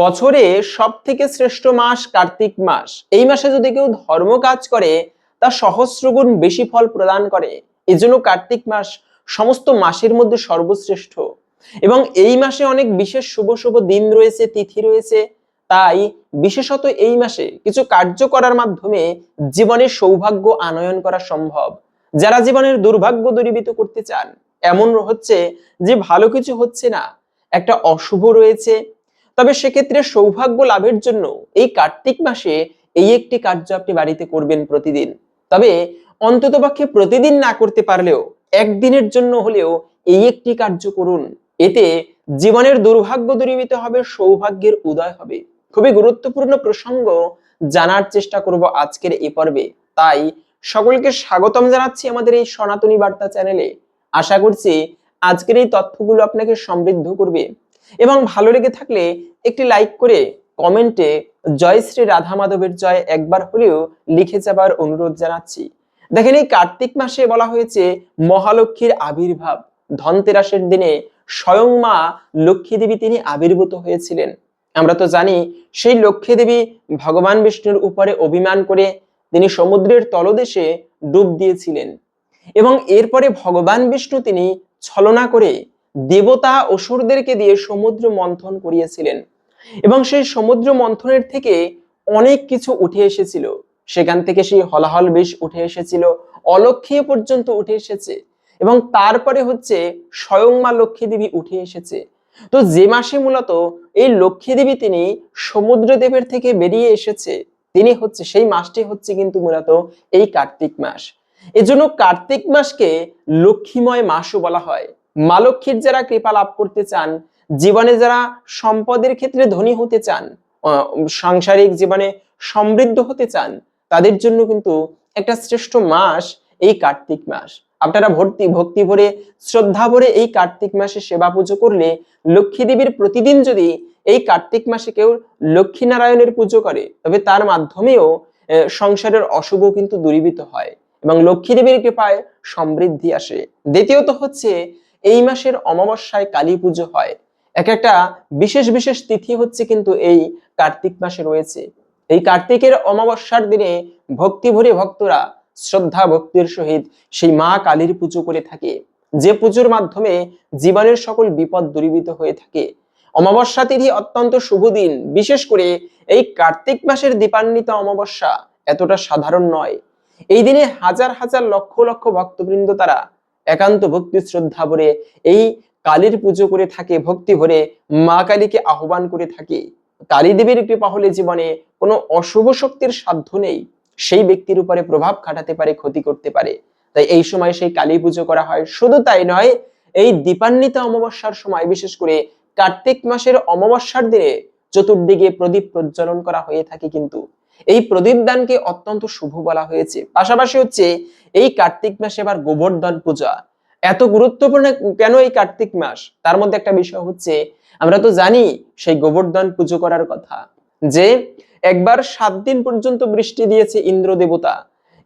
বছরে সব থেকে শ্রেষ্ঠ মাস কার্তিক মাস। এই মাসে যদি কেউ ধর্ম কাজ করে, তা সহস্রগুণ বেশি ফল প্রদান করে। এজন্য কার্তিক মাস সমস্ত মাসের মধ্যে সর্বশ্রেষ্ঠ। এবং এই মাসে অনেক বিশেষ শুভ শুভ দিন রয়েছে, তিথি রয়েছে। তাই বিশেষত এই মাসে কিছু কার্য করার মাধ্যমে জীবনের সৌভাগ্য আনয়ন করা সম্ভব। যারা জীবনের দুর্ভাগ্য দূরীভূত করতে চান, এমন হচ্ছে যে ভালো কিছু হচ্ছে না। একটা অশুভ রয়েছে তবে সেক্ষেত্রে সৌভাগ্য লাভের জন্য এই কার্তিক মাসে এই একটি কার্য আপনি বাড়িতে করবেন প্রতিদিন। তবে অন্ততপক্ষে প্রতিদিন না করতে পারলেও একদিনের জন্য হলেও এই একটি কার্য করুন। এতে জীবনের দুর্ভাগ্য দূরীভূত হবে, সৌভাগ্যের উদয় হবে। খুবই গুরুত্বপূর্ণ প্রসঙ্গ জানার চেষ্টা করব আজকের এই পর্বে। তাই সকলকে স্বাগতম জানাচ্ছি আমাদের এই সনাতনী বার্তা চ্যানেলে। আশা করছি আজকের এই তথ্যগুলো আপনাকে সমৃদ্ধ করবে। এবং ভালো লেগে থাকলে একটি লাইক করে কমেন্টে জয় শ্রী রাধা মাধবের জয় একবার হলেও লিখে যাবার অনুরোধ জানাচ্ছি। দেখেন এই কার্তিক মাসে বলা হয়েছে মহালক্ষ্মীর আবির্ভাব। ধনতেরাসের দিনে স্বয়ং মা লক্ষ্মী দেবী তিনি আবির্ভূত হয়েছিলেন। আমরা তো জানি, সেই লক্ষ্মী দেবী ভগবান বিষ্ণুর উপরে অভিমান করে তিনি সমুদ্রের তলদেশে ডুব দিয়েছিলেন। এবং এরপরে ভগবান বিষ্ণু তিনি ছলনা করে দেবতা অসুরদেরকে দিয়ে সমুদ্র মন্থন করিয়েছিলেন। এবং সেই সমুদ্র মন্থনের থেকে অনেক কিছু উঠে এসেছিল। সেখান থেকে সেই হলাহল বেশ উঠে এসেছিল অলক্ষী পর্যন্ত উঠে এসেছে। এবং তারপরে হচ্ছে স্বয়ং মা লক্ষ্মী দেবী উঠে এসেছে। তো যে মাসে মূলত এই লক্ষ্মী দেবী তিনি সমুদ্র দেবের থেকে বেরিয়ে এসেছে, তিনি হচ্ছে, সেই মাসটি হচ্ছে কিন্তু মূলত এই কার্তিক মাস। এজন্য কার্তিক মাসকে লক্ষ্মীময় মাসও বলা হয়। মা লক্ষ্মীর যারা কৃপা লাভ করতে চান, জীবনে যারা সম্পদের ক্ষেত্রে ধনী হতে চান সাংসারিক জীবনে সমৃদ্ধ হতে চান, তাদের জন্য কিন্তু একটা শ্রেষ্ঠ মাস এই কার্তিক মাস। আপনারা ভর্তি, ভক্তি ভরে, শ্রদ্ধা ভরে এই কার্তিক মাসে সেবা পুজো করলে লক্ষ্মী দেবীর প্রতিদিন যদি এই কার্তিক মাসে কেউ লক্ষ্মী নারায়ণের পুজো করে, তবে তার মাধ্যমেও সংসারের অশুভ কিন্তু দূরীভূত হয় এবং লক্ষ্মী দেবীর কৃপায় সমৃদ্ধি আসে। দ্বিতীয়ত হচ্ছে এই মাসের অমাবস্যায় কালী পুজো হয়। এক একটা বিশেষ বিশেষ তিথি হচ্ছে কিন্তু এই কার্তিক মাসে রয়েছে। এই কার্তিকের অমাবস্যার দিনে ভক্তি ভরে ভক্তরা শ্রদ্ধা ভক্তির সহিত সেই মা কালীর পুজো করে থাকে। যে পুজোর মাধ্যমে জীবনের সকল বিপদ দূরীভূত হয়ে থাকে। অমাবস্যা তিথি অত্যন্ত শুভ দিন। বিশেষ করে এই কার্তিক মাসের দীপান্বিত অমাবস্যা এতটা সাধারণ নয়। এই দিনে হাজার হাজার লক্ষ লক্ষ ভক্তবৃন্দ তারা একান্ত ভক্তি শ্রদ্ধা ভরে এই কালীর পুজো করে থাকে, ভক্তি ভরে মা কালীকে আহ্বান করে থাকে। কালী দেবীর কৃপা হলে জীবনে কোনো অশুভ শক্তির সাধ্য নেই। সেই ব্যক্তির উপরে প্রভাব খাটাতে পারে, ক্ষতি করতে পারে। তাই এই সময় সেই কালী পুজো করা হয়। শুধু তাই নয়, এই দীপান্বিত অমাবস্যার সময়, বিশেষ করে কার্তিক মাসের অমাবস্যার দিনে চতুর্দিকে প্রদীপ প্রজ্বলন করা হয়ে থাকে কিন্তু। এই প্রদীপ দানকে অত্যন্ত শুভ বলা হয়েছে। পাশাপাশি হচ্ছে এই কার্তিক মাসে আবার গোবর্ধন পূজা। এত গুরুত্বপূর্ণ কেন এই কার্তিক মাস? তার মধ্যে একটা বিষয় হচ্ছে, আমরা তো জানি সেই গোবর্ধন পুজো করার কথা, যে একবার সাত দিন পর্যন্ত বৃষ্টি দিয়েছে ইন্দ্র দেবতা।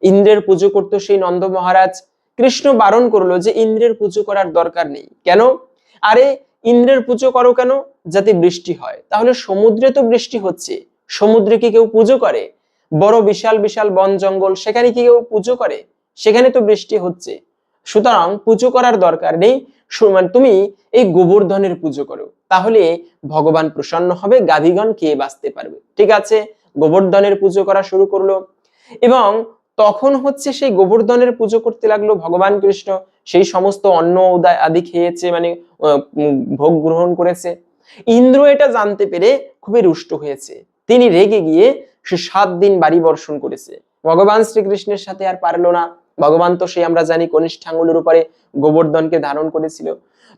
ইন্দ্রের পুজো করতো সেই নন্দ মহারাজ কৃষ্ণ বারণ করল যে ইন্দ্রের পুজো করার দরকার নেই। কেন? আরে, ইন্দ্রের পুজো করো কেন? যাতে বৃষ্টি হয়। তাহলে সমুদ্রে তো বৃষ্টি হচ্ছে। সমুদ্রে কি কেউ পুজো করে? বড় বিশাল বিশাল বন জঙ্গল, সেখানে কি কেউ পুজো করে? সেখানে তো বৃষ্টি হচ্ছে। সুতরাং পুজো করার দরকার নেই। মানে তুমি এই গোবর্ধনের পুজো করো। তাহলে ভগবান প্রসন্ন হবে, গাভীগণ খেয়ে বাঁচতে পারবে। ঠিক আছে? গোবর্ধনের পুজো করা শুরু করল। এবং তখন হচ্ছে সেই গোবর্ধনের পুজো করতে লাগল ভগবান কৃষ্ণ। সেই সমস্ত অন্ন, উদয় আদি খেয়েছে মানে ভোগ গ্রহণ করেছে। ইন্দ্র এটা জানতে পেরে খুবই রুষ্ট হয়েছে। তিনি রেগে গিয়ে সে সাত দিন বাড়ি বর্ষণ করেছে। ভগবান শ্রীকৃষ্ণের সাথে আর পারল না। ভগবান তো সেই আমরা জানি কনিষ্ঠ আঙ্গুলের উপরে গোবর্ধনকে ধারণ করেছিল।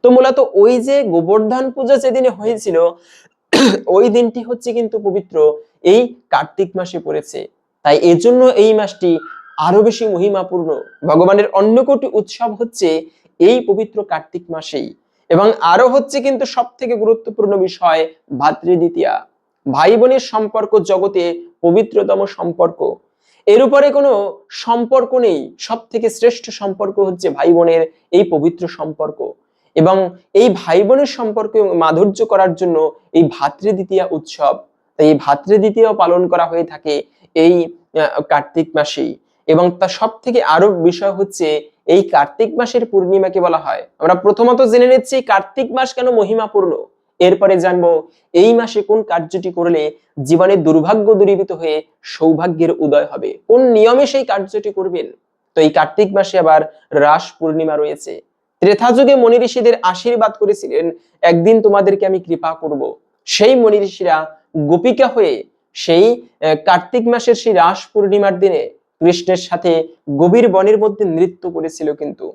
তো মূলত ওই যে গোবর্ধন পূজা যেদিনে হয়েছিল, ওই দিনটি হচ্ছে কিন্তু পবিত্র। এই কার্তিক মাসে পড়েছে। তাই এজন্য এই মাসটি আরও বেশি মহিমাপূর্ণ। ভগবানের অন্য কোটি উৎসব হচ্ছে এই পবিত্র কার্তিক মাসেই। এবং আরও হচ্ছে কিন্তু সব থেকে গুরুত্বপূর্ণ বিষয় ভাতৃদ্বিতীয়া ভাই বোনের সম্পর্ক জগতে পবিত্রতম সম্পর্ক। এর উপরে কোনো সম্পর্ক নেই। সব থেকে শ্রেষ্ঠ সম্পর্ক হচ্ছে ভাই বোনের এই পবিত্র সম্পর্ক। এবং এই ভাই বোনের সম্পর্কে মাধুর্য করার জন্য এই ভাতৃদ্বিতীয়া উৎসব এই ভাতৃদ্বিতীয় পালন করা হয়ে থাকে এই কার্তিক মাসেই। এবং তার সব থেকে আরও বিষয় হচ্ছে এই কার্তিক মাসের পূর্ণিমাকে বলা হয়। আমরা প্রথমত জেনে নিচ্ছি কার্তিক মাস কেন মহিমাপূর্ণ? এরপরে জানব, এই মাসে কোন কার্যটি করলে জীবনে দুর্ভাগ্য দূরীভূত হয়ে সৌভাগ্যের উদয় হবে? কোন নিয়মে সেই কার্যটি করবেন? তো এই কার্তিক মাসে আবার রাস পূর্ণিমা রয়েছে। ত্রেথা যুগে মনি ঋষিদের আশীর্বাদ করেছিলেন, একদিন তোমাদেরকে আমি কৃপা করব। সেই মনি ঋষিরা গোপিকা হয়ে সেই কার্তিক মাসের সেই রাস পূর্ণিমার দিনে কৃষ্ণের সাথে গভীর বনের মধ্যে নৃত্য করেছিল কিন্তু।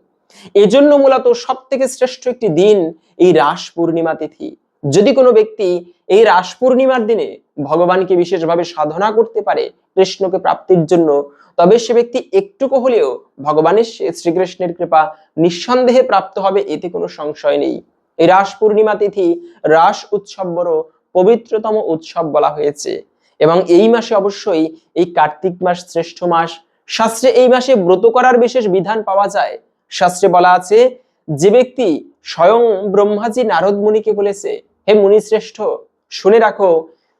এজন্য মূলত সব থেকে শ্রেষ্ঠ একটি দিন এই রাস পূর্ণিমা তিথি। যদি কোনো ব্যক্তি এই রাস পূর্ণিমার দিনে ভগবানকে বিশেষভাবে সাধনা করতে পারে কৃষ্ণকে প্রাপ্তির জন্য, তবে সে ব্যক্তি একটুকু হলেও ভগবানের শ্রীকৃষ্ণের কৃপা নিঃসন্দেহে প্রাপ্ত হবে, এতে কোনো সংশয় নেই। এই রাস পূর্ণিমা তিথি রাস উৎসব বড় পবিত্রতম উৎসব বলা হয়েছে এবং এই মাসে অবশ্যই এই কার্তিক মাস, শ্রেষ্ঠ মাস। শাস্ত্রে এই মাসে ব্রত করার বিশেষ বিধান পাওয়া যায়। শাস্ত্রে বলা আছে, যে ব্যক্তি স্বয়ং ব্রহ্মাজি নারদ মুনিকে বলেছে হে মুনি শ্রেষ্ঠ শুনে রাখো,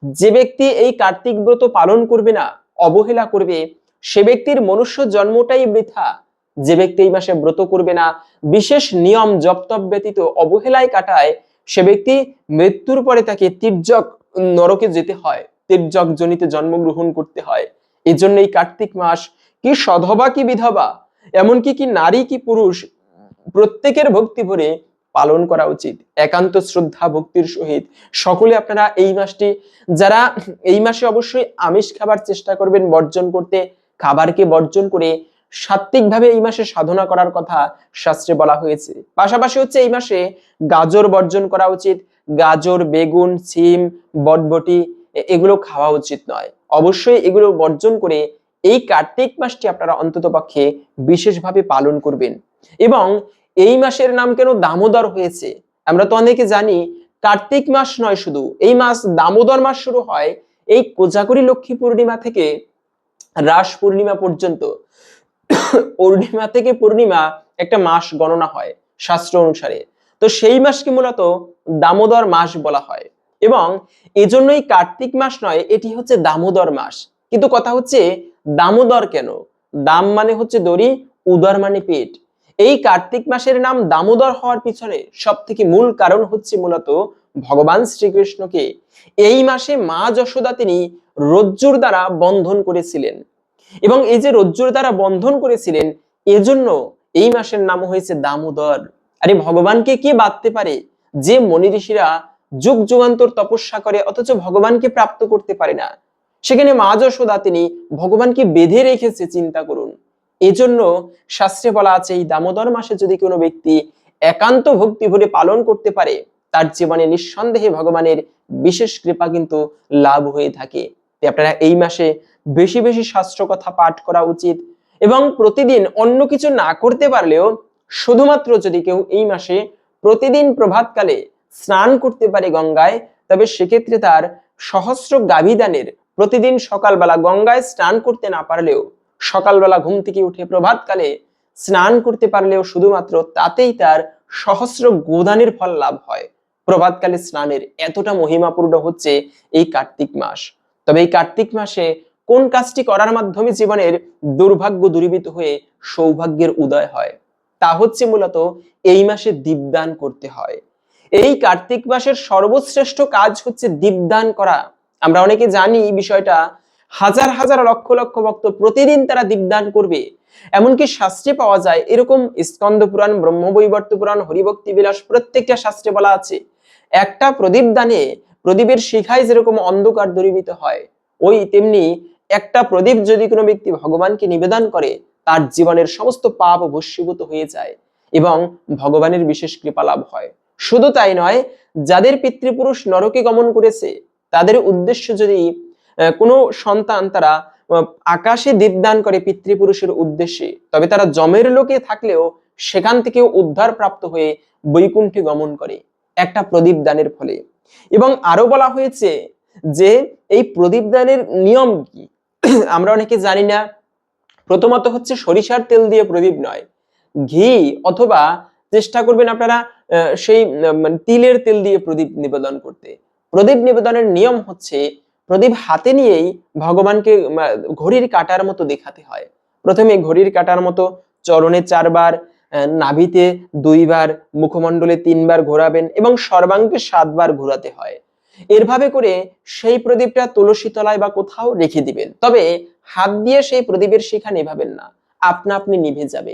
যে ব্যক্তি এই কার্তিক ব্রত পালন করবে না, অবহেলা করবে, সে ব্যক্তির মনুষ্য জন্মটাই বৃথা। যে ব্যক্তি এই মাসে ব্রত করবে না, বিশেষ নিয়ম জপতপ ব্যতীত অবহেলায় কাটায়, সে ব্যক্তি মৃত্যুর পরে তাকে তির্যক নরকে যেতে হয়, তির্যক জনিতে জন্মগ্রহণ করতে হয়। এই জন্য এই কার্তিক মাস কি সধবা কি বিধবা, এমনকি কি নারী কি পুরুষ, প্রত্যেকের ভক্তি ভরে পালন করা উচিত, একান্ত শ্রদ্ধা, ভক্তির সহিত। সকলে আপনারা এই মাসটি, যারা এই মাসে অবশ্যই আমিষ খাবার চেষ্টা করবেন বর্জন করতে, খাবারকে বর্জন করে সাত্বিকভাবে এই মাসে সাধনা করার কথা শাস্ত্রে বলা হয়েছে। পাশাপাশি হচ্ছে এই মাসে গাজর বর্জন করা উচিত, গাজর, বেগুন, সিম, বটবটি এগুলো খাওয়া উচিত নয়। অবশ্যই এগুলো বর্জন করে এই কার্তিক মাসটি আপনারা অন্তত পক্ষে বিশেষভাবে পালন করবেন। এবং এই মাসের নাম কেন দামোদর হয়েছে? আমরা তো অনেকে জানি কার্তিক মাস নয় শুধু, এই মাস দামোদর মাস শুরু হয় এই কোজাগরী লক্ষ্মী পূর্ণিমা থেকে, রাস পূর্ণিমা পর্যন্ত। পূর্ণিমা থেকে পূর্ণিমা একটা মাস গণনা হয় শাস্ত্র অনুসারে। তো সেই মাসকে মূলত দামোদর মাস বলা হয়। এবং এজন্যই কার্তিক মাস নয়, এটি হচ্ছে দামোদর মাস। কিন্তু কথা হচ্ছে দামোদর কেন? দাম মানে হচ্ছে দড়ি, উদর মানে পেট। এই কার্তিক মাসের নাম দামোদর হওয়ার পিছনে সব থেকে মূল কারণ হচ্ছে মূলত ভগবান শ্রীকৃষ্ণকে। এই মাসে মা যশোদা তিনি রজ্জুর দ্বারা বন্ধন করেছিলেন। এবং এই যে রজ্জুর দ্বারা বন্ধন করেছিলেন, এজন্য এই মাসের নাম হয়েছে দামোদর। আরে ভগবানকে কে বাঁধতে পারে? যে মনি ঋষিরা যুগ যুগান্তর তপস্যা করে, অথচ ভগবানকে প্রাপ্ত করতে পারে না। সেখানে মা যশোদা তিনি ভগবানকে বেঁধে রেখেছে, চিন্তা করুন। এজন্য শাস্ত্রে বলা আছে, এই দামোদর মাসে যদি কোনো ব্যক্তি একান্ত ভক্তি ভরে পালন করতে পারে, তার জীবনে নিঃসন্দেহে ভগবানের বিশেষ কৃপা কিন্তু লাভ হয়ে থাকে। আপনারা এই মাসে বেশি বেশি শাস্ত্র কথা পাঠ করা উচিত এবং প্রতিদিন অন্য কিছু না করতে পারলেও শুধুমাত্র যদি কেউ এই মাসে প্রতিদিন প্রভাতকালে স্নান করতে পারে গঙ্গায়, তবে সেক্ষেত্রে তার সহস্র গাভীদানের প্রতিদিন সকালবেলা গঙ্গায় স্নান করতে না পারলেও সকালবেলা ঘুম থেকে উঠে প্রভাতকালে স্নান করতে পারলেও শুধুমাত্র তাতেই তার সহস্র গোদানের ফল লাভ হয়। প্রভাতকালে স্নানের এতটা মহিমাপূর্ণ হচ্ছে এই কার্তিক মাস। তবে এই কার্তিক মাসে কোন কাজটি করার মাধ্যমে জীবনের দুর্ভাগ্য দূরীভূত হয়ে সৌভাগ্যের উদয় হয়, তা হচ্ছে মূলত এই মাসে দীপদান করতে হয়। এই কার্তিক মাসের সর্বশ্রেষ্ঠ কাজ হচ্ছে দীপদান করা। আমরা অনেকে জানি বিষয়টা হাজার হাজার লক্ষ লক্ষ ভক্ত প্রতিদিন তারা দীপদান করবে। এমনকি শাস্ত্রে পাওয়া যায় এরকম স্কন্দ পুরাণ, ব্রহ্মবৈবর্ত পুরাণ, হরিভক্তি বিলাস প্রত্যেকটা শাস্ত্রে বলা আছে। একটা প্রদীপ দানে প্রদীপের শিখায় যেরকম অন্ধকার দূরীভূত হয়, ওই তেমনি একটা প্রদীপ যদি কোনো ব্যক্তি ভগবানকে নিবেদন করে, তার জীবনের সমস্ত পাপ ভস্মীভূত হয়ে যায় এবং ভগবানের বিশেষ কৃপা লাভ হয়। শুধু তাই নয়, যাদের পিতৃপুরুষ নরকে গমন করেছে, তাদের উদ্দেশ্য যদি কোনো সন্তান তারা আকাশে দীপদান করে পিতৃপুরুষের উদ্দেশ্যে। তবে তারা জমের লোকে থাকলেও সেখান থেকেও উদ্ধার প্রাপ্ত হয়ে বৈকুণ্ঠে গমন করে, একটা প্রদীপ দানের ফলে। এবং আরও বলা হয়েছে যে, এই প্রদীপ দানের নিয়ম কি? আমরা অনেকে জানি না। প্রথমত হচ্ছে সরিষার তেল দিয়ে প্রদীপ নয়। ঘি অথবা চেষ্টা করবেন আপনারা সেই মানে তিলের তেল দিয়ে প্রদীপ নিবেদন করতে। প্রদীপ নিবেদনের নিয়ম হচ্ছে প্রদীপ হাতে নিয়েই ভগবানকে ঘড়ির কাটার মতো দেখাতে হয়। প্রথমে ঘড়ির কাটার মতো চরণে চারবার নাভিতে দুইবার, মুখমণ্ডলে তিনবার ঘোরাবেন এবং সর্বাঙ্গে সাতবার ঘোরাতে হয়। এরভাবে করে সেই প্রদীপটা তুলসী তলায় বা কোথাও রেখে দিবেন। তবে হাত দিয়ে সেই প্রদীপের শিখা নেভাবেন না। আপনা আপনি নিভে যাবে।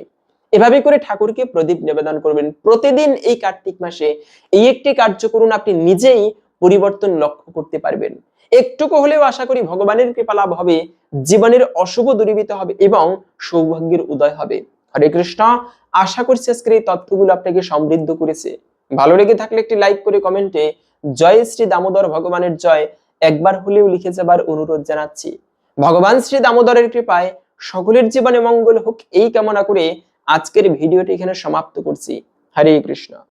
এভাবে করে ঠাকুরকে প্রদীপ নিবেদন করবেন। প্রতিদিন এই কার্তিক মাসে এই একটি কার্য করুন আপনি নিজেই পরিবর্তন লক্ষ্য করতে পারবেন। একটুকু হলেও আশা করি ভগবানের কৃপা লাভ হবে, জীবনের অশুভ দূরীভূত হবে এবং সৌভাগ্যের উদয় হবে। হরে কৃষ্ণ, আশা করছি আজকের এই তথ্যগুলো আপনাকে সমৃদ্ধ করেছে। ভালো লেগে থাকলে একটি লাইক করে কমেন্টে জয় শ্রী দামোদর ভগবানের জয় একবার হলেও লিখে যাবার অনুরোধ জানাচ্ছি। ভগবান শ্রী দামোদরের কৃপায় সকলের জীবনে মঙ্গল হোক এই কামনা করে আজকের ভিডিওটি এখানে সমাপ্ত করছি। হরে কৃষ্ণ।